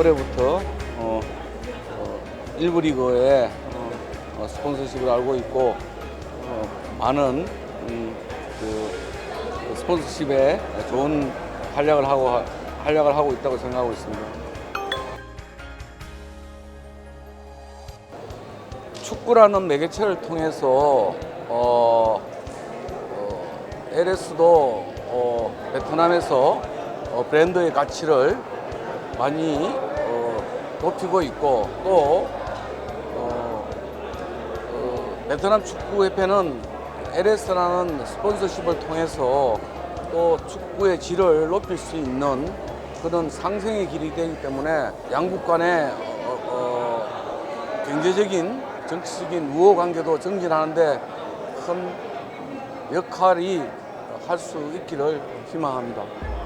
올해부터 어, 어, 일부 리그의 어, 어, 스폰서십을 알고 있고 어, 많은 음, 그, 그 스폰서십에 좋은 활약을 하고 활약을 하고 있다고 생각하고 있습니다. 축구라는 매개체를 통해서 어, 어, LS도 어, 베트남에서 어, 브랜드의 가치를 많이 어, 높이고 있고 또 어, 어, 베트남 축구협회는 LS라는 스폰서십을 통해서 또 축구의 질을 높일 수 있는 그런 상생의 길이 되기 때문에 양국 간의 어, 어, 경제적인 정치적인 우호 관계도 정진하는데 큰 역할이 할 수 있기를 희망합니다.